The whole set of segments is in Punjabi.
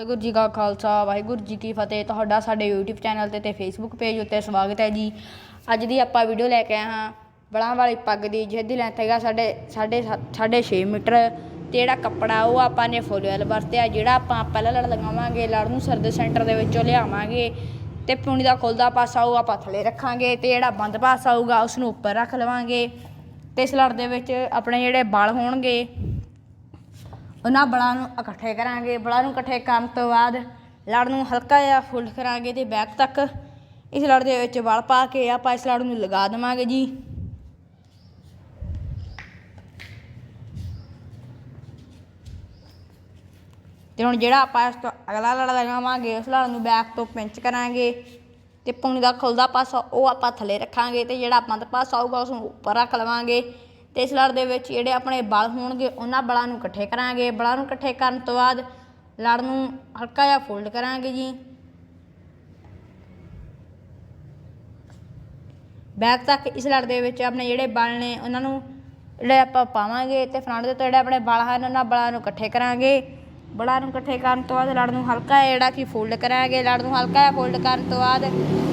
ਵਾਹਿਗੁਰੂ ਜੀ ਕਾ ਖਾਲਸਾ, ਵਾਹਿਗੁਰੂ ਜੀ ਕੀ ਫਤਿਹ। ਤੁਹਾਡਾ ਸਾਡੇ YouTube ਚੈਨਲ ਤੇ ਤੇ Facebook ਪੇਜ ਉੱਤੇ ਸਵਾਗਤ ਹੈ ਜੀ। ਅੱਜ ਦੀ ਆਪਾਂ ਵੀਡੀਓ ਲੈ ਕੇ ਆਏ ਹਾਂ ਬਲਾਂ ਵਾਲੀ ਪੱਗ ਦੀ, ਜਿਹਦੀ ਲੈਂਥ ਹੈਗਾ ਸਾਡੇ ਸਾਡੇ ਸਾਢੇ 6 ਮੀਟਰ। ਤੇ ਜਿਹੜਾ ਕੱਪੜਾ ਉਹ ਆਪਾਂ ਨੇ ਫੋਲੋਅਲ ਵਰਤਿਆ, ਜਿਹੜਾ ਆਪਾਂ ਪਹਿਲਾਂ ਲੜ ਲਗਾਵਾਂਗੇ, ਲੜ ਨੂੰ ਸਰਦ ਸੈਂਟਰ ਦੇ ਵਿੱਚੋਂ ਲਿਆਵਾਂਗੇ। ਤੇ ਪੂਣੀ ਦਾ ਖੁੱਲਦਾ ਪਾਸਾ ਉਹ ਆਪਾਂ ਥੱਲੇ ਰੱਖਾਂਗੇ ਤੇ ਜਿਹੜਾ ਬੰਦ ਪਾਸਾ ਹੋਊਗਾ ਉਸ ਨੂੰ ਉੱਪਰ ਰੱਖ ਲਵਾਂਗੇ। ਤੇ ਇਸ ਲੜ ਦੇ ਵਿੱਚ ਆਪਣੇ ਜਿਹੜੇ ਬਲ ਹੋਣਗੇ ਉਹਨਾਂ ਬਲਾਂ ਨੂੰ ਇਕੱਠੇ ਕਰਾਂਗੇ। ਬਲਾਂ ਨੂੰ ਇਕੱਠੇ ਕਰਨ ਤੋਂ ਬਾਅਦ ਲੜ ਨੂੰ ਹਲਕਾ ਜਿਹਾ ਫੋਲਡ ਕਰਾਂਗੇ ਤੇ ਬੈਕ ਤੱਕ ਇਸ ਲੜ ਦੇ ਵਿੱਚ ਬਲ ਪਾ ਕੇ ਆਪਾਂ ਇਸ ਲੜ ਨੂੰ ਲਗਾ ਦੇਵਾਂਗੇ ਜੀ। ਤੇ ਹੁਣ ਜਿਹੜਾ ਆਪਾਂ ਇਸ ਤੋਂ ਅਗਲਾ ਲੜ ਲਗਾਵਾਂਗੇ, ਉਸ ਲੜ ਨੂੰ ਬੈਕ ਤੋਂ ਪਿੰਚ ਕਰਾਂਗੇ ਤੇ ਪੁਣੀ ਦਾ ਖੁੱਲਦਾ ਪਾਸਾ ਉਹ ਆਪਾਂ ਥੱਲੇ ਰੱਖਾਂਗੇ ਤੇ ਜਿਹੜਾ ਆਪਾਂ ਦਾ ਪਾਸਾ ਆਊਗਾ, ਉਸ ਨੂੰ ਉੱਪਰ ਰੱਖ ਲਵਾਂਗੇ। ਤੇ ਇਸ ਲੜ ਦੇ ਵਿੱਚ ਜਿਹੜੇ ਆਪਣੇ ਬਲ ਹੋਣਗੇ, ਉਹਨਾਂ ਬਲਾਂ ਨੂੰ ਇਕੱਠੇ ਕਰਾਂਗੇ। ਬਲਾਂ ਨੂੰ ਇਕੱਠੇ ਕਰਨ ਤੋਂ ਬਾਅਦ ਲੜ ਨੂੰ ਹਲਕਾ ਜਿਹਾ ਫੋਲਡ ਕਰਾਂਗੇ ਜੀ। ਬੈਕ ਤੱਕ ਇਸ ਲੜ ਦੇ ਵਿੱਚ ਆਪਣੇ ਜਿਹੜੇ ਬਲ ਨੇ, ਉਹਨਾਂ ਨੂੰ ਜਿਹੜੇ ਆਪਾਂ ਪਾਵਾਂਗੇ ਤੇ ਫਰੰਟ ਦੇ ਉੱਤੇ ਜਿਹੜੇ ਆਪਣੇ ਬਲ ਹਨ, ਉਹਨਾਂ ਬਲਾਂ ਨੂੰ ਇਕੱਠੇ ਕਰਾਂਗੇ। ਬਲਾਂ ਨੂੰ ਇਕੱਠੇ ਕਰਨ ਤੋਂ ਬਾਅਦ ਲੜ ਨੂੰ ਹਲਕਾ ਜਿਹੜਾ ਕਿ ਫੋਲਡ ਕਰਾਂਗੇ। ਲੜ ਨੂੰ ਹਲਕਾ ਜਿਹਾ ਫੋਲਡ ਕਰਨ ਤੋਂ ਬਾਅਦ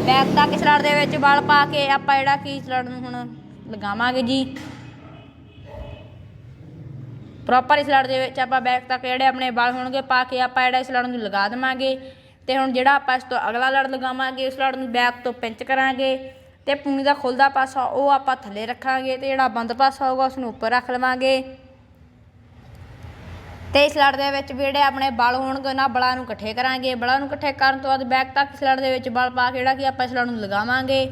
ਬੈਕ ਤੱਕ ਇਸ ਲੜ ਦੇ ਵਿੱਚ ਬਲ ਪਾ ਕੇ ਆਪਾਂ ਜਿਹੜਾ ਕਿ ਇਸ ਲੜ ਨੂੰ ਹੁਣ ਲਗਾਵਾਂਗੇ ਜੀ। ਪ੍ਰੋਪਰ ਇਸ ਲੜ ਦੇ ਵਿੱਚ ਆਪਾਂ ਬੈਕ ਤੱਕ ਜਿਹੜੇ ਆਪਣੇ ਬਲ ਹੋਣਗੇ ਪਾ ਕੇ ਆਪਾਂ ਜਿਹੜਾ ਇਸ ਲੜ ਨੂੰ ਲਗਾ ਦੇਵਾਂਗੇ। ਤੇ ਹੁਣ ਜਿਹੜਾ ਆਪਾਂ ਇਸ ਤੋਂ ਅਗਲਾ ਲੜ ਲਗਾਵਾਂਗੇ, ਉਸ ਲੜ ਨੂੰ ਬੈਕ ਤੋਂ ਪਿੰਚ ਕਰਾਂਗੇ। ਤੇ ਪੂਣੀ ਦਾ ਖੁੱਲਦਾ ਪਾਸਾ ਉਹ ਆਪਾਂ ਥੱਲੇ ਰੱਖਾਂਗੇ ਤੇ ਜਿਹੜਾ ਬੰਦ ਪਾਸਾ ਹੋਊਗਾ, ਉਸ ਨੂੰ ਉੱਪਰ ਰੱਖ ਲਵਾਂਗੇ। ਤੇ ਇਸ ਲੜ ਦੇ ਵਿੱਚ ਜਿਹੜੇ ਆਪਣੇ ਬਲ ਹੋਣਗੇ ਉਹਨਾਂ ਬਲਾਂ ਨੂੰ ਇਕੱਠੇ ਕਰਾਂਗੇ। ਬਲਾਂ ਨੂੰ ਇਕੱਠੇ ਕਰਨ ਤੋਂ ਬਾਅਦ ਬੈਕ ਤੱਕ ਇਸ ਲੜ ਦੇ ਵਿੱਚ ਬਲ ਪਾ ਕੇ ਜਿਹੜਾ ਕਿ ਆਪਾਂ ਇਸ ਲੜ ਨੂੰ ਲਗਾਵਾਂਗੇ।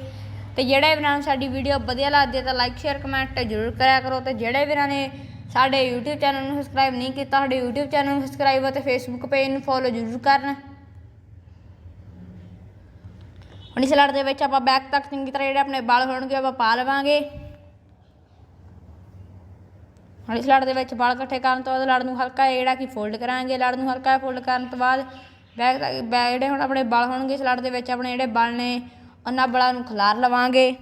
ਤੇ ਜਿਹੜੇ ਵੀਰਾਂ ਨੂੰ ਸਾਡੀ ਵੀਡੀਓ ਵਧੀਆ ਲੱਗਦੀ ਹੈ ਤਾਂ ਲਾਈਕ ਸ਼ੇਅਰ ਕਮੈਂਟ ਜ਼ਰੂਰ ਕਰਿਆ ਕਰੋ। ਤੇ ਜਿਹੜੇ ਵੀਰਾਂ ਨੇ ਸਾਡੇ YouTube ਚੈਨਲ ਨੂੰ ਸਬਸਕ੍ਰਾਈਬ ਨਹੀਂ ਕੀਤਾ, ਸਾਡੇ YouTube ਚੈਨਲ ਨੂੰ ਸਬਸਕ੍ਰਾਈਬ ਅਤੇ Facebook ਪੇਜ ਨੂੰ ਫੋਲੋ ਜ਼ਰੂਰ ਕਰਨ। ਹੁਣ ਇਸ ਲੜ ਦੇ ਵਿੱਚ ਆਪਾਂ ਬੈਕ ਤੱਕ ਚੰਗੀ ਤਰ੍ਹਾਂ ਜਿਹੜੇ ਆਪਣੇ ਬਲ ਹੋਣਗੇ, ਆਪਾਂ ਪਾ ਲਵਾਂਗੇ। ਹੁਣ ਇਸ ਲੜ ਦੇ ਵਿੱਚ ਬਲ ਇਕੱਠੇ ਕਰਨ ਤੋਂ ਬਾਅਦ ਲੜ ਨੂੰ ਹਲਕਾ ਜਿਹੜਾ ਕਿ ਫੋਲਡ ਕਰਾਂਗੇ, ਲੜ ਨੂੰ ਹਲਕਾ ਫੋਲਡ ਕਰਨ ਤੋਂ ਬਾਅਦ ਬੈਕ ਤੱਕ ਬੈ- ਜਿਹੜੇ ਹੁਣ ਆਪਣੇ ਬਲ ਹੋਣਗੇ, ਇਸ ਲੜ ਦੇ ਵਿੱਚ ਆਪਣੇ ਜਿਹੜੇ ਬਲ ਨੇ, ਉਹਨਾਂ ਬਲਾਂ ਨੂੰ ਖਿਲਾਰ ਲਵਾਂਗੇ।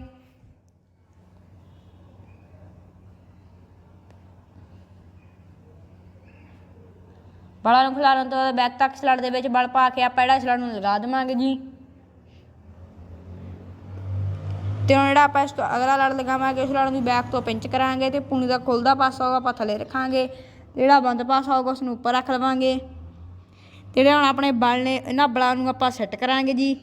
ਬਲਾਂ ਨੂੰ ਖਿਲਾਰਨ ਤੋਂ ਬਾਅਦ ਬੈਕ ਤੱਕ ਸਲੜ ਦੇ ਵਿੱਚ ਬਲ ਪਾ ਕੇ ਆਪਾਂ ਜਿਹੜਾ ਸਲੜ ਨੂੰ ਲਗਾ ਦੇਵਾਂਗੇ ਜੀ। ਤੇ ਹੁਣ ਜਿਹੜਾ ਆਪਾਂ ਇਸ ਤੋਂ ਅਗਲਾ ਲੜ ਲਗਾਵਾਂਗੇ, ਉਸ ਲੜ ਨੂੰ ਬੈਕ ਤੋਂ ਪਿੰਚ ਕਰਾਂਗੇ ਤੇ ਪੂਣੀ ਦਾ ਖੁੱਲਦਾ ਪਾਸਾ ਹੋਗਾ ਆਪਾਂ ਥੱਲੇ ਰੱਖਾਂਗੇ। ਤੇ ਜਿਹੜਾ ਬੰਦ ਪਾਸਾ ਹੋਗਾ ਉਸ ਨੂੰ ਉੱਪਰ ਰੱਖ ਲਵਾਂਗੇ। ਤੇ ਜਿਹੜੇ ਹੁਣ ਆਪਣੇ ਬਲ ਨੇ, ਇਹਨਾਂ ਬਲਾਂ ਨੂੰ ਆਪਾਂ ਸੈੱਟ ਕਰਾਂਗੇ ਜੀ।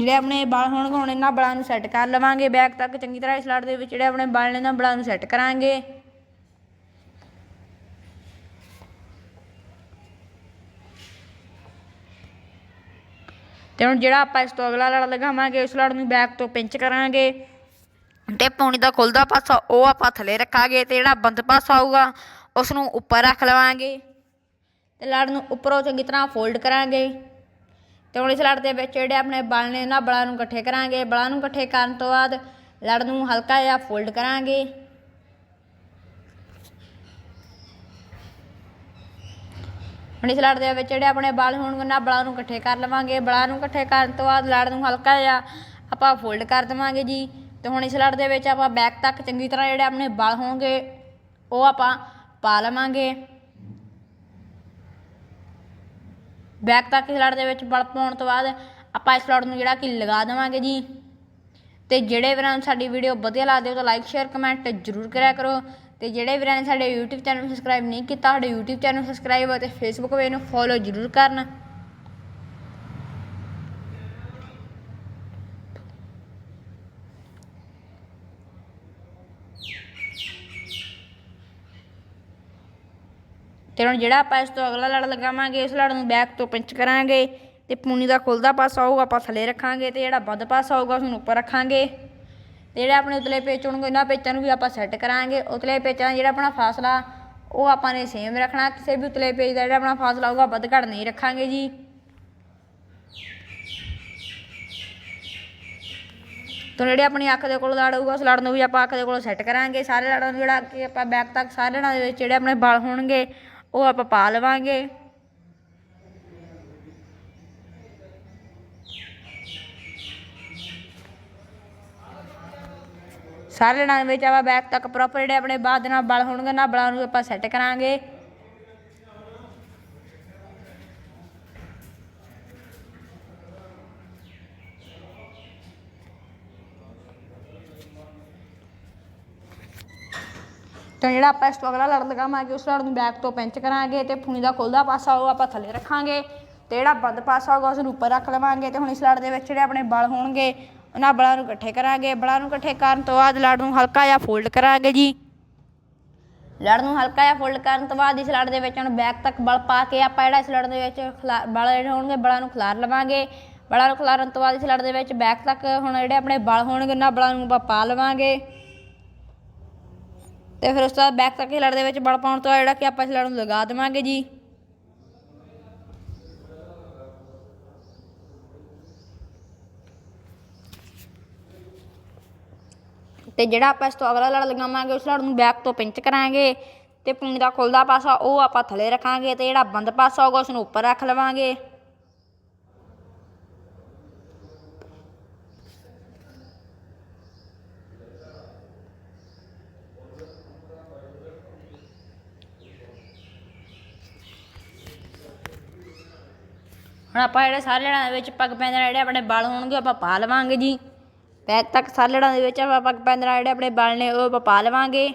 ਜਿਹੜੇ ਆਪਣੇ ਬਲ ਹੋਣਗੇ ਹੁਣ ਇਹਨਾਂ ਬਲਾਂ ਨੂੰ ਸੈੱਟ ਕਰ ਲਵਾਂਗੇ ਬੈਕ ਤੱਕ ਚੰਗੀ ਤਰ੍ਹਾਂ ਇਸ ਲੜ ਦੇ ਵਿੱਚ ਜਿਹੜੇ ਆਪਣੇ ਬਲ ਨੇ ਇਹਨਾਂ ਬਲਾਂ ਨੂੰ ਸੈੱਟ ਕਰਾਂਗੇ। ਤੇ ਹੁਣ ਜਿਹੜਾ ਆਪਾਂ ਇਸ ਤੋਂ ਅਗਲਾ ਲੜ ਲਗਾਵਾਂਗੇ, ਉਸ ਲੜ ਨੂੰ ਬੈਕ ਤੋਂ ਪਿੰਚ ਕਰਾਂਗੇ। ਤੇ ਪੌਣੀ ਦਾ ਖੁੱਲਦਾ ਪਾਸਾ ਉਹ ਆਪਾਂ ਥੱਲੇ ਰੱਖਾਂਗੇ ਤੇ ਜਿਹੜਾ ਬੰਦ ਪਾਸਾ ਆਊਗਾ ਉਸ ਨੂੰ ਉੱਪਰ ਰੱਖ ਲਵਾਂਗੇ। ਤੇ ਲੜ ਨੂੰ ਉੱਪਰੋਂ ਚੰਗੀ ਤਰ੍ਹਾਂ ਫੋਲਡ ਕਰਾਂਗੇ। ਤੇ ਹੁਣ ਇਸ ਲੜ ਦੇ ਵਿੱਚ ਜਿਹੜੇ ਆਪਣੇ ਬਲ ਨੇ ਇਹਨਾਂ ਬਲਾਂ ਨੂੰ ਇਕੱਠੇ ਕਰਾਂਗੇ। ਬਲਾਂ ਨੂੰ ਇਕੱਠੇ ਕਰਨ ਤੋਂ ਬਾਅਦ ਲੜ ਨੂੰ ਹਲਕਾ ਜਿਹਾ ਫੋਲਡ ਕਰਾਂਗੇ। ਹੁਣ ਇਸ ਲੜ ਦੇ ਵਿੱਚ ਜਿਹੜੇ ਆਪਣੇ ਬਲ ਹੋਣਗੇ, ਉਹਨਾਂ ਬਲਾਂ ਨੂੰ ਇਕੱਠੇ ਕਰ ਲਵਾਂਗੇ। ਬਲਾਂ ਨੂੰ ਇਕੱਠੇ ਕਰਨ ਤੋਂ ਬਾਅਦ ਲੜ ਨੂੰ ਹਲਕਾ ਜਿਹਾ ਆਪਾਂ ਫੋਲਡ ਕਰ ਦੇਵਾਂਗੇ ਜੀ। ਤੇ ਹੁਣ ਇਸ ਲੜ ਦੇ ਵਿੱਚ ਆਪਾਂ ਬੈਕ ਤੱਕ ਚੰਗੀ ਤਰ੍ਹਾਂ ਜਿਹੜੇ ਆਪਣੇ ਬਲ ਹੋਣਗੇ, ਉਹ ਆਪਾਂ ਪਾ ਲਵਾਂਗੇ। ਬੈਕ ਤੱਕ ਇਸ ਲੜ ਦੇ ਵਿੱਚ ਬਲ ਪਾਉਣ ਤੋਂ ਬਾਅਦ ਆਪਾਂ ਇਸ ਲੜ ਨੂੰ ਜਿਹੜਾ ਕਿ ਲਗਾ ਦੇਵਾਂਗੇ ਜੀ। ਤੇ ਜਿਹੜੇ ਵੀਰਾਂ ਨੂੰ ਸਾਡੀ ਵੀਡੀਓ ਵਧੀਆ ਲੱਗਦੀ ਹੋ ਤਾਂ ਲਾਈਕ ਸ਼ੇਅਰ ਕਮੈਂਟ ਜ਼ਰੂਰ ਕਰਿਆ ਕਰੋ। ਤੇ ਜਿਹੜੇ ਵੀਰਾਂ ਨੇ ਸਾਡੇ YouTube ਚੈਨਲ ਨੂੰ ਸਬਸਕ੍ਰਾਈਬ ਨਹੀਂ ਕੀਤਾ, ਸਾਡੇ YouTube ਚੈਨਲ ਨੂੰ ਸਬਸਕ੍ਰਾਈਬ ਅਤੇ Facebook ਪੇਜ ਨੂੰ ਫੋਲੋ ਜ਼ਰੂਰ ਕਰਨ। ਤੇ ਹੁਣ ਜਿਹੜਾ ਆਪਾਂ ਇਸ ਤੋਂ ਅਗਲਾ ਲੜ ਲਗਾਵਾਂਗੇ, ਇਸ ਲੜ ਨੂੰ ਬੈਕ ਤੋਂ ਪਿੰਚ ਕਰਾਂਗੇ ਤੇ ਪੂਣੀ ਦਾ ਖੁੱਲਦਾ ਪਾਸਾ ਹੋਊਗਾ, ਆਪਾਂ ਥੱਲੇ ਰੱਖਾਂਗੇ ਤੇ ਜਿਹੜਾ ਬੰਦ ਪਾਸਾ ਹੋਊਗਾ, ਉਸ ਨੂੰ ਉੱਪਰ ਰੱਖਾਂਗੇ। ਤੇ ਜਿਹੜੇ ਆਪਣੇ ਉਤਲੇ ਪੇਚ ਹੋਣਗੇ ਇਹਨਾਂ ਪੇਚਾਂ ਨੂੰ ਵੀ ਆਪਾਂ ਸੈੱਟ ਕਰਾਂਗੇ। ਉਤਲੇ ਪੇਚਾਂ ਦਾ ਜਿਹੜਾ ਆਪਣਾ ਫਾਸਲਾ, ਉਹ ਆਪਾਂ ਨੇ ਸੇਮ ਰੱਖਣਾ। ਕਿਸੇ ਵੀ ਉਤਲੇ ਪੇਜ ਦਾ ਜਿਹੜਾ ਆਪਣਾ ਫਾਸਲਾ ਹੋਊਗਾ, ਵੱਧ ਘੱਟ ਨਹੀਂ ਰੱਖਾਂਗੇ ਜੀ। ਤੋਂ ਜਿਹੜੇ ਆਪਣੀ ਅੱਖ ਦੇ ਕੋਲ ਲੜ ਹੋਊਗਾ, ਉਸ ਲੜ ਨੂੰ ਵੀ ਆਪਾਂ ਅੱਖ ਦੇ ਕੋਲ ਸੈੱਟ ਕਰਾਂਗੇ। ਸਾਰੇ ਲੜਾਂ ਨੂੰ ਜਿਹੜਾ ਕਿ ਆਪਾਂ ਬੈਕ ਤੱਕ ਸਾਰੇ ਲੜਾਂ ਦੇ ਵਿੱਚ ਜਿਹੜੇ ਆਪਣੇ ਬਲ ਹੋਣਗੇ ਉਹ ਆਪਾਂ ਪਾ ਲਵਾਂਗੇ। ਸਾਰੇ ਲੜਾਂ ਵਿੱਚ ਆਪਾਂ ਬੈਕ ਤੱਕ ਪ੍ਰੋਪਰ ਜਿਹੜੇ ਆਪਣੇ ਬਾਅਦ ਨਾਲ ਬਲ ਹੋਣਗੇ ਨਾ ਬਲਾਂ ਨੂੰ ਆਪਾਂ ਸੈੱਟ ਕਰਾਂਗੇ। ਤਾਂ ਜਿਹੜਾ ਆਪਾਂ ਇਸ ਤੋਂ ਅਗਲਾ ਲੜਨ ਲਗਾਵਾਂਗੇ, ਉਸ ਲੜ ਨੂੰ ਬੈਕ ਤੋਂ ਪਿੰਚ ਕਰਾਂਗੇ ਤੇ ਫੂਣੀ ਦਾ ਖੁੱਲਦਾ ਪਾਸਾ ਉਹ ਆਪਾਂ ਥੱਲੇ ਰੱਖਾਂਗੇ ਤੇ ਜਿਹੜਾ ਬੰਦ ਪਾਸਾ ਹੋਗਾ ਉਸ ਨੂੰ ਉੱਪਰ ਰੱਖ ਲਵਾਂਗੇ ਤੇ ਹੁਣ ਇਸ ਲੜ ਦੇ ਵਿੱਚ ਜਿਹੜੇ ਆਪਣੇ ਬਲ ਹੋਣਗੇ, ਉਹਨਾਂ ਬਲਾਂ ਨੂੰ ਇਕੱਠੇ ਕਰਾਂਗੇ। ਬਲਾਂ ਨੂੰ ਇਕੱਠੇ ਕਰਨ ਤੋਂ ਬਾਅਦ ਲੜ ਨੂੰ ਹਲਕਾ ਜਿਹਾ ਫੋਲਡ ਕਰਾਂਗੇ ਜੀ। ਲੜ ਨੂੰ ਹਲਕਾ ਜਿਹਾ ਫੋਲਡ ਕਰਨ ਤੋਂ ਬਾਅਦ ਇਸ ਲੜ ਦੇ ਵਿੱਚ ਹੁਣ ਬੈਕ ਤੱਕ ਬਲ ਪਾ ਕੇ ਆਪਾਂ ਜਿਹੜਾ ਇਸ ਲੜ ਦੇ ਵਿੱਚ ਖਿਲਾ- ਬਲ ਜਿਹੜੇ ਹੋਣਗੇ, ਬਲਾਂ ਨੂੰ ਖਿਲਾਰ ਲਵਾਂਗੇ। ਬਲਾਂ ਨੂੰ ਖਿਲਾਰਨ ਤੋਂ ਬਾਅਦ ਇਸ ਲੜ ਦੇ ਵਿੱਚ ਬੈਕ ਤੱਕ ਹੁਣ ਜਿਹੜੇ ਆਪਣੇ ਬਲ ਹੋਣਗੇ, ਉਹਨਾਂ ਬਲਾਂ ਨੂੰ ਆਪਾਂ ਪਾ ਲਵਾਂਗੇ। ਤੇ ਫਿਰ ਉਸ ਤੋਂ ਬਾਅਦ ਬੈਕ ਤੱਕ ਇਸ ਲੜ ਦੇ ਵਿੱਚ ਬਲ ਪਾਉਣ ਤੋਂ ਬਾਅਦ ਜਿਹੜਾ ਕਿ ਆਪਾਂ ਇਸ ਲੜ ਨੂੰ ਲਗਾ ਦੇਵਾਂਗੇ ਜੀ। ਤੇ ਜਿਹੜਾ ਆਪਾਂ ਇਸ ਤੋਂ ਅਗਲਾ ਲੜ ਲਗਾਵਾਂਗੇ, ਉਸ ਲੜ ਨੂੰ ਬੈਕ ਤੋਂ ਪਿੰਚ ਕਰਾਂਗੇ ਤੇ ਪੂਣੀ ਦਾ ਖੁੱਲਦਾ ਪਾਸਾ ਉਹ ਆਪਾਂ ਥੱਲੇ ਰੱਖਾਂਗੇ ਤੇ ਜਿਹੜਾ ਬੰਦ ਪਾਸਾ ਹੋਗਾ ਉਸ ਨੂੰ ਉੱਪਰ ਰੱਖ ਲਵਾਂਗੇ। ਹੁਣ ਆਪਾਂ ਜਿਹੜੇ ਸਾਰੇ ਲੜਾਂ ਦੇ ਵਿੱਚ ਪੱਗ ਪੈਂਦੇ ਨਾਲ ਜਿਹੜੇ ਆਪਣੇ ਬਲ ਹੋਣਗੇ ਆਪਾਂ ਪਾ ਲਵਾਂਗੇ ਜੀ। ਬੈਕ ਤੱਕ ਸਾਰੇ ਲੜਾਂ ਦੇ ਵਿੱਚ ਆਪਾਂ ਪੱਗ ਪੈਂਦੇ ਨਾਲ ਜਿਹੜੇ ਆਪਣੇ ਬਲ ਨੇ, ਉਹ ਆਪਾਂ ਪਾ ਲਵਾਂਗੇ।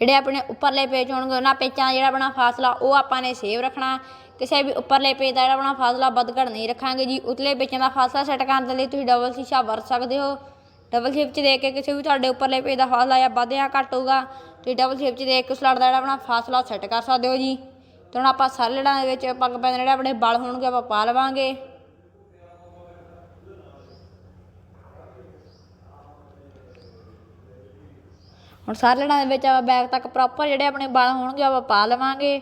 ਜਿਹੜੇ ਆਪਣੇ ਉੱਪਰਲੇ ਪੇਜ ਹੋਣਗੇ, ਉਹਨਾਂ ਪੇਚਾਂ ਦਾ ਜਿਹੜਾ ਆਪਣਾ ਫਾਸਲਾ, ਉਹ ਆਪਾਂ ਨੇ ਸੇਵ ਰੱਖਣਾ। ਕਿਸੇ ਵੀ ਉੱਪਰਲੇ ਪੇਜ ਦਾ ਜਿਹੜਾ ਆਪਣਾ ਫਾਸਲਾ, ਵੱਧ ਘੱਟ ਨਹੀਂ ਰੱਖਾਂਗੇ ਜੀ। ਉਤਲੇ ਪੇਚਾਂ ਦਾ ਫਾਸਲਾ ਸੈੱਟ ਕਰਨ ਦੇ ਲਈ ਤੁਸੀਂ ਡਬਲ ਸ਼ੀਸ਼ਾ ਵਰਤ ਸਕਦੇ ਹੋ। ਡਬਲ ਸ਼ੇਪ 'ਚ ਦੇਖ ਕੇ ਕਿਸੇ ਵੀ ਤੁਹਾਡੇ ਉੱਪਰਲੇ ਪੇਜ ਦਾ ਫਾਸਲਾ ਜਾਂ ਵੱਧ ਜਾਂ ਘੱਟ ਹੋਊਗਾ, ਤੁਸੀਂ ਡਬਲ ਸ਼ੇਪ 'ਚ ਦੇਖ ਕੇ ਉਸ ਲੜ ਦਾ ਜਿਹੜਾ ਆਪਣਾ ਫਾਸਲਾ ਸੈੱਟ ਕਰ ਸਕਦੇ ਹੋ ਜੀ। ਤੇ ਹੁਣ ਆਪਾਂ ਸਾਰੇ ਲੜਾਂ ਦੇ ਵਿੱਚ ਪੱਗ ਪੈਂਦੇ ਜਿਹੜੇ ਆਪਣੇ ਬਲ ਹੋਣਗੇ, ਆਪਾਂ ਪਾ ਲਵਾਂਗੇ। ਹੁਣ ਸਾਰੇ ਲੜਾਂ ਦੇ ਵਿੱਚ ਆਪਾਂ ਬੈਕ ਤੱਕ ਪ੍ਰੋਪਰ ਜਿਹੜੇ ਆਪਣੇ ਬਲ ਹੋਣਗੇ, ਆਪਾਂ ਪਾ ਲਵਾਂਗੇ।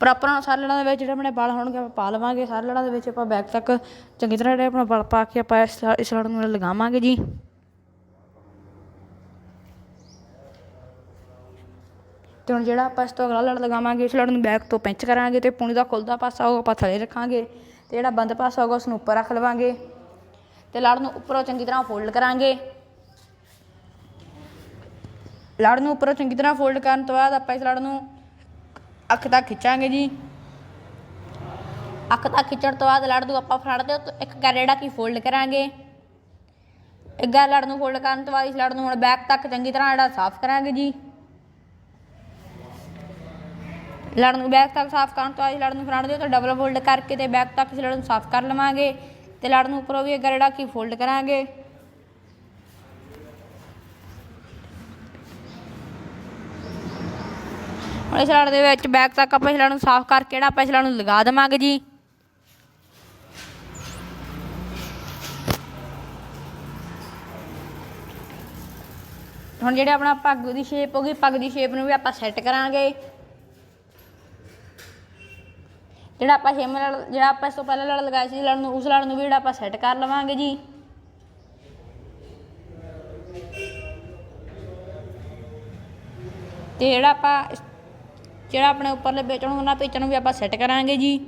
ਪ੍ਰੋਪਰ ਹੁਣ ਸਾਰੇ ਲੜਾਂ ਦੇ ਵਿੱਚ ਜਿਹੜੇ ਆਪਣੇ ਬਲ ਹੋਣਗੇ, ਆਪਾਂ ਪਾ ਲਵਾਂਗੇ। ਸਾਰੇ ਲੜਾਂ ਦੇ ਵਿੱਚ ਆਪਾਂ ਬੈਕ ਤੱਕ ਚੰਗੀ ਤਰ੍ਹਾਂ ਜਿਹੜੇ ਆਪਣਾ ਬਲ ਪਾ ਕੇ ਆਪਾਂ ਇਸ ਇਸ ਲੜ ਨੂੰ ਲਗਾਵਾਂਗੇ ਜੀ। ਤੇ ਹੁਣ ਜਿਹੜਾ ਆਪਾਂ ਇਸ ਤੋਂ ਅਗਲਾ ਲੜ ਲਗਾਵਾਂਗੇ, ਇਸ ਲੜ ਨੂੰ ਬੈਕ ਤੋਂ ਪਿੰਚ ਕਰਾਂਗੇ ਤੇ ਪੂਣੀ ਦਾ ਖੁੱਲਦਾ ਪਾਸਾ ਹੋਊਗਾ ਆਪਾਂ ਥੱਲੇ ਰੱਖਾਂਗੇ ਤੇ ਜਿਹੜਾ ਬੰਦ ਪਾਸਾ ਹੋਊਗਾ ਉਸ ਨੂੰ ਉੱਪਰ ਰੱਖ ਲਵਾਂਗੇ ਤੇ ਲੜ ਨੂੰ ਉੱਪਰੋਂ ਚੰਗੀ ਤਰ੍ਹਾਂ ਫੋਲਡ ਕਰਾਂਗੇ। ਲੜ ਨੂੰ ਉੱਪਰੋਂ ਚੰਗੀ ਤਰ੍ਹਾਂ ਫੋਲਡ ਕਰਨ ਤੋਂ ਬਾਅਦ ਆਪਾਂ ਇਸ ਲੜ ਨੂੰ ਅੱਖ ਤੱਕ ਖਿੱਚਾਂਗੇ ਜੀ। ਅੱਖ ਤੱਕ ਖਿੱਚਣ ਤੋਂ ਬਾਅਦ ਲੜ ਨੂੰ ਆਪਾਂ ਫੜ ਦੇ ਇੱਕ ਗੈਰ ਜਿਹੜਾ ਕਿ ਫੋਲਡ ਕਰਾਂਗੇ। ਇੱਕ ਗੈਰ ਲੜ ਨੂੰ ਫੋਲਡ ਕਰਨ ਤੋਂ ਬਾਅਦ ਇਸ ਲੜ ਨੂੰ ਹੁਣ ਬੈਕ ਤੱਕ ਚੰਗੀ ਤਰ੍ਹਾਂ ਜਿਹੜਾ ਸਾਫ਼ ਕਰਾਂਗੇ ਜੀ। ਲੜ ਨੂੰ ਬੈਕ ਤੱਕ ਸਾਫ਼ ਕਰਨ ਤੋਂ ਬਾਅਦ ਇਸ ਲੜ ਨੂੰ ਫਰੰਟ ਦੇ ਉੱਤੇ ਡਬਲ ਫੋਲਡ ਕਰਕੇ ਤੇ ਬੈਕ ਤੱਕ ਇਸ ਲੜ ਨੂੰ ਸਾਫ਼ ਕਰ ਲਵਾਂਗੇ। ਤੇ ਲੜ ਨੂੰ ਉੱਪਰੋਂ ਵੀ ਅਗਰ ਜਿਹੜਾ ਕੀ ਫੋਲਡ ਕਰਾਂਗੇ। ਹੁਣ ਇਸ ਲੜ ਦੇ ਵਿੱਚ ਬੈਕ ਤੱਕ ਆਪਾਂ ਇਸ ਲੜ ਨੂੰ ਸਾਫ਼ ਕਰਕੇ ਜਿਹੜਾ ਆਪਾਂ ਇਸ ਲੜ ਨੂੰ ਲਗਾ ਦੇਵਾਂਗੇ ਜੀ। ਹੁਣ ਜਿਹੜੇ ਆਪਣਾ ਪੱਗ ਦੀ ਸ਼ੇਪ ਹੋ ਗਈ, ਪੱਗ ਦੀ ਸ਼ੇਪ ਨੂੰ ਵੀ ਆਪਾਂ ਸੈੱਟ ਕਰਾਂਗੇ। ਜਿਹੜਾ ਆਪਾਂ ਛੇਮ ਲੜ ਜਿਹੜਾ ਆਪਾਂ ਇਸ ਤੋਂ ਪਹਿਲਾਂ ਲੜ ਲਗਾਇਆ ਸੀ ਲੜ ਨੂੰ, ਉਸ ਲੜ ਨੂੰ ਵੀ ਜਿਹੜਾ ਆਪਾਂ ਸੈੱਟ ਕਰ ਲਵਾਂਗੇ ਜੀ। ਤੇ ਜਿਹੜਾ ਆਪਾਂ ਜਿਹੜਾ ਆਪਣੇ ਉੱਪਰਲੇ ਪੇਚ ਨੂੰ ਉਹਨਾਂ ਪੇਚਾਂ ਨੂੰ ਵੀ ਆਪਾਂ ਸੈੱਟ ਕਰਾਂਗੇ ਜੀ।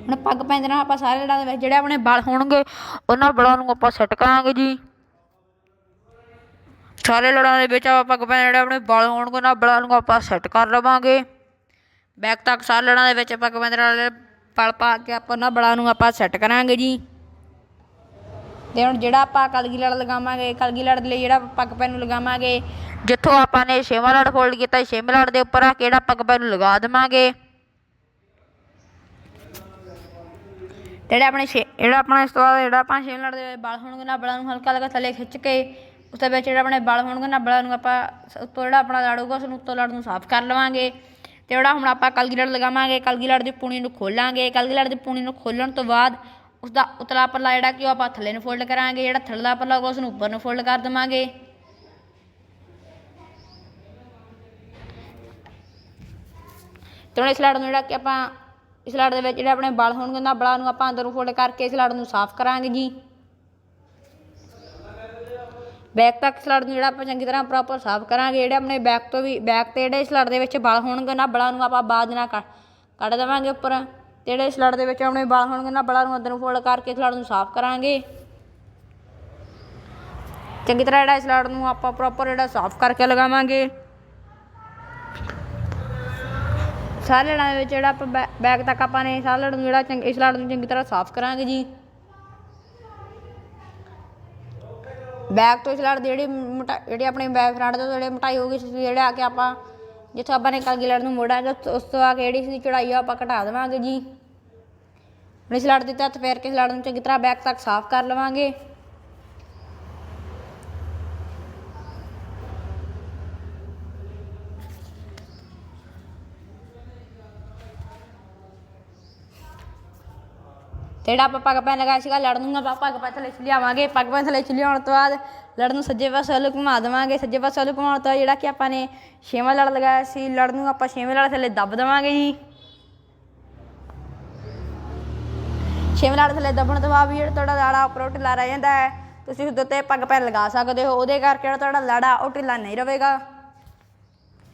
ਹੁਣ ਪੱਗ ਪੈਂਦੇ ਨਾਲ ਆਪਾਂ ਸਾਰੇ ਲੜਾਂ ਦੇ ਵਿੱਚ ਜਿਹੜੇ ਆਪਣੇ ਬਲ ਹੋਣਗੇ, ਉਹਨਾਂ ਬਲਾਂ ਨੂੰ ਆਪਾਂ ਸੈੱਟ ਕਰਾਂਗੇ ਜੀ। ਸਾਰੇ ਲੜਾਂ ਦੇ ਵਿੱਚ ਆਪਾਂ ਪੱਗ ਪੈਂਦੇ ਜਿਹੜੇ ਆਪਣੇ ਬਲ ਹੋਣਗੇ, ਉਹਨਾਂ ਬਲਾਂ ਨੂੰ ਆਪਾਂ ਸੈੱਟ ਕਰ ਲਵਾਂਗੇ। ਬੈਕ ਤੱਕ ਸਾਰੇ ਲੜਾਂ ਦੇ ਵਿੱਚ ਪੱਗ ਪੈਂਦੇ ਨਾਲ ਪਲ ਪਾ ਕੇ ਆਪਾਂ ਉਹਨਾਂ ਬਲਾਂ ਨੂੰ ਆਪਾਂ ਸੈੱਟ ਕਰਾਂਗੇ ਜੀ। ਤੇ ਹੁਣ ਜਿਹੜਾ ਆਪਾਂ ਕਲਗੀ ਲੜ ਲਗਾਵਾਂਗੇ ਕਲਗੀ ਲੜ ਦੇ ਲਈ ਜਿਹੜਾ ਪੱਗ ਪੈਨ ਨੂੰ ਲਗਾਵਾਂਗੇ। ਜਿੱਥੋਂ ਆਪਾਂ ਨੇ ਛੇਵਾਂ ਲੜ ਫੋਲਡ ਕੀਤਾ, ਛੇਵੇਂ ਲੜ ਦੇ ਉੱਪਰ ਆ ਕੇ ਜਿਹੜਾ ਪੱਗ ਪੈਨ ਨੂੰ ਲਗਾ ਦੇਵਾਂਗੇ। ਤੇ ਜਿਹੜੇ ਆਪਣੇ ਛੇ, ਜਿਹੜਾ ਆਪਣਾ ਇਸ ਤੋਂ ਬਾਅਦ ਜਿਹੜਾ ਆਪਾਂ ਛੇਵੇਂ ਲੜ ਦੇ ਬਲ ਹੋਣਗੇ ਨਾ ਬਲਾਂ ਨੂੰ ਹਲਕਾ ਹਲਕਾ ਥੱਲੇ ਖਿੱਚ ਕੇ ਉਸ ਦੇ ਵਿੱਚ ਜਿਹੜਾ ਆਪਣੇ ਬਲ ਹੋਣਗੇ ਨਾ ਬਲਾਂ ਨੂੰ ਆਪਾਂ ਉੱਤੋਂ ਜਿਹੜਾ ਆਪਣਾ ਲੜ ਹੋਊਗਾ ਉਸ ਨੂੰ ਉੱਤੋਂ ਲੜ ਨੂੰ ਸਾਫ਼ ਕਰ ਲਵਾਂਗੇ। ਤੇ ਜਿਹੜਾ ਹੁਣ ਆਪਾਂ ਕਲਗੀ ਲੜ ਲਗਾਵਾਂਗੇ ਕਲਗੀ ਲੜ ਦੀ ਪੂਣੀ ਨੂੰ ਖੋਲਾਂਗੇ। ਕਲਗੀ ਲੜ ਦੀ ਪੂਣੀ ਨੂੰ ਖੋਲਣ ਤੋਂ ਬਾਅਦ ਉਸ ਦਾ ਉਤਲਾ ਪੱਲਾ ਜਿਹੜਾ ਕਿ ਉਹ ਆਪਾਂ ਥੱਲੇ ਨੂੰ ਫੋਲਡ ਕਰਾਂਗੇ, ਜਿਹੜਾ ਥੱਲੜਾ ਪੱਲਾ ਹੋਊਗਾ ਉਸ ਨੂੰ ਉੱਪਰ ਨੂੰ ਫੋਲਡ ਕਰ ਦੇਵਾਂਗੇ। ਤੇ ਹੁਣ ਇਸ ਲੜ ਨੂੰ ਜਿਹੜਾ ਕਿ ਆਪਾਂ, ਇਸ ਲੜ ਦੇ ਵਿੱਚ ਜਿਹੜੇ ਆਪਣੇ ਬਲ ਹੋਣਗੇ, ਉਹਨਾਂ ਬਲਾਂ ਨੂੰ ਆਪਾਂ ਅੰਦਰੋਂ ਫੋਲਡ ਕਰਕੇ ਇਸ ਲੜ ਨੂੰ ਸਾਫ਼ ਕਰਾਂਗੇ ਜੀ। ਬੈਕ ਤੱਕ ਸਲੜ ਨੂੰ ਜਿਹੜਾ ਆਪਾਂ ਚੰਗੀ ਤਰ੍ਹਾਂ ਪ੍ਰੋਪਰ ਸਾਫ਼ ਕਰਾਂਗੇ, ਜਿਹੜੇ ਆਪਣੇ ਬੈਕ ਤੋਂ ਵੀ ਬੈਕ ਤੇ ਜਿਹੜੇ ਸਲੜ ਦੇ ਵਿੱਚ ਬਲ ਹੋਣਗੇ ਨਾ ਬਲਾਂ ਨੂੰ ਆਪਾਂ ਬਾਅਦ ਨਾਲ ਕੱਢ ਦੇਵਾਂਗੇ ਉੱਪਰ। ਜਿਹੜੇ ਸਲੜ ਦੇ ਵਿੱਚ ਆਪਣੇ ਵਲ ਹੋਣਗੇ ਨਾ ਬਲਾਂ ਨੂੰ ਅੰਦਰ ਨੂੰ ਫੋਲਡ ਕਰਕੇ ਸਲੜ ਨੂੰ ਸਾਫ਼ ਕਰਾਂਗੇ। ਚੰਗੀ ਤਰ੍ਹਾਂ ਜਿਹੜਾ ਸਲੜ ਨੂੰ ਆਪਾਂ ਪ੍ਰੋਪਰ ਜਿਹੜਾ ਸਾਫ਼ ਕਰਕੇ ਲਗਾਵਾਂਗੇ। ਸਾਰੇ ਲੜਾਂ ਦੇ ਵਿੱਚ ਜਿਹੜਾ ਆਪਾਂ ਬੈ- ਬੈਕ ਤੱਕ ਆਪਾਂ ਨੇ ਸਾਰੇ ਲੜ ਨੂੰ ਜਿਹੜਾ ਚੰਗੀ, ਇਸ ਲੜ ਨੂੰ ਚੰਗੀ ਤਰ੍ਹਾਂ ਸਾਫ਼ ਕਰਾਂਗੇ ਜੀ। ਬੈਕ ਤੋਂ ਇਸ ਲੜ ਦੀ ਜਿਹੜੀ ਮੋਟਾ, ਜਿਹੜੀ ਆਪਣੇ ਬੈਕ ਫਰੰਟ ਤੋਂ ਜਿਹੜੇ ਮੋਟਾਈ ਹੋਊਗੀ ਸੀ ਜਿਹੜੇ ਆ ਕੇ ਆਪਾਂ ਜਿੱਥੋਂ ਆਪਾਂ ਨੇ ਕਲਗੀ ਲੜ ਨੂੰ ਮੋੜਾਂਗੇ, ਉਸ- ਉਸ ਤੋਂ ਆ ਕੇ ਜਿਹੜੀ ਸੀ ਚੜਾਈ ਆ ਆਪਾਂ ਘਟਾ ਦੇਵਾਂਗੇ ਜੀ। ਹੁਣ ਇਸ ਲੜ ਦੇ ਫੇਰ ਕੇ ਇਸ ਲੜ ਨੂੰ ਚੰਗੀ ਤਰ੍ਹਾਂ ਬੈਕ ਤੱਕ ਸਾਫ਼ ਕਰ ਲਵਾਂਗੇ। ਤੇ ਜਿਹੜਾ ਆਪਾਂ ਪੱਗ ਪੈਨ ਲਗਾਇਆ ਸੀਗਾ ਲੜ ਨੂੰ ਆਪਾਂ ਪੱਗ ਪੈਨ ਥੱਲੇ ਚ ਲਿਆਵਾਂਗੇ ਪੱਗ ਪੈਨ ਥੱਲੇ ਚ ਲਿਆਉਣ ਤੋਂ ਬਾਅਦ ਲੜ ਨੂੰ ਸੱਜੇ ਪਾਸੇ ਵੱਲ ਘੁਮਾ ਦੇਵਾਂਗੇ। ਸੱਜੇ ਪਾਸੇ ਵੱਲ ਘੁਮਾਉਣ ਤੋਂ ਬਾਅਦ ਜਿਹੜਾ ਕਿ ਆਪਾਂ ਨੇ ਛੇਵਾਂ ਲੜ ਲਗਾਇਆ ਸੀ ਲੜ ਨੂੰ ਆਪਾਂ ਛੇਵੇਂ ਲੜ ਥੱਲੇ ਦੱਬ ਦੇਵਾਂਗੇ ਜੀ। ਛੇਵੇਂ ਲੜ ਥੱਲੇ ਦੱਬਣ ਤੋਂ ਬਾਅਦ ਵੀ ਜਿਹੜਾ ਤੁਹਾਡਾ ਲਾੜਾ ਉੱਪਰੋਂ ਢਿੱਲਾ ਰਹਿ ਜਾਂਦਾ ਹੈ। ਤੁਸੀਂ ਉਹਦੇ ਉੱਤੇ ਪੱਗ ਪੈਨ ਲਗਾ ਸਕਦੇ ਹੋ। ਉਹਦੇ ਕਰਕੇ ਜਿਹੜਾ ਤੁਹਾਡਾ ਲਾੜਾ ਉਹ ਢਿੱਲਾ ਨਹੀਂ ਰਹੇਗਾ।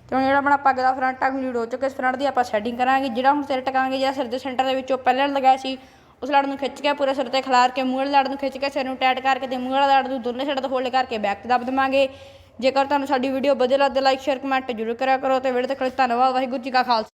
ਤੇ ਹੁਣ ਜਿਹੜਾ ਆਪਣਾ ਪੱਗ ਦਾ ਫਰੰਟ ਟੱਕ ਲੀਡ ਹੋ ਚੁੱਕਾ। ਇਸ ਫਰੰਟ ਦੀ ਆਪਾਂ ਸੈਟਿੰਗ ਕਰਾਂਗੇ। ਜਿਹੜਾ ਹੁਣ ਸਿਰ ਟਕਾਂਗੇ ਜਿਹੜਾ ਸਿਰ ਦੇ ਸੈਂਟਰ ਦੇ ਵਿੱਚੋਂ ਪਹਿਲਾਂ ਲਗਾਇਆ ਸੀ, ਉਸ ਲੜ ਨੂੰ ਖਿੱਚ ਕੇ ਪੂਰੇ ਸਿਰ ਤੇ ਖਿਲਾਰ ਕੇ ਮੂਹਰੇ ਲੜ ਨੂੰ ਖਿੱਚ ਕੇ ਸਿਰ ਨੂੰ ਟਾਈਟ ਕਰਕੇ ਤੇ ਮੂਹਰੇ ਲੜ ਨੂੰ ਦੋਨੇ ਸਾਈਡ ਤੋਂ ਹੋਲਡ ਕਰਕੇ ਬੈਕ ਤੇ ਦੱਬ ਦੇਵਾਂਗੇ। ਜੇਕਰ ਤੁਹਾਨੂੰ ਸਾਡੀ ਵੀਡੀਓ ਵਧੀਆ ਲੱਗਦੀ ਲਾਈਕ ਸ਼ੇਅਰ ਕਮੈਂਟ ਜ਼ਰੂਰ ਕਰਿਆ ਕਰੋ। ਤੇ ਵੀਡੀਓ ਤੱਕ ਧੰਨਵਾਦ। ਵਾਹਿਗੁਰੂ ਜੀ ਕਾ ਖਾਲਸਾ।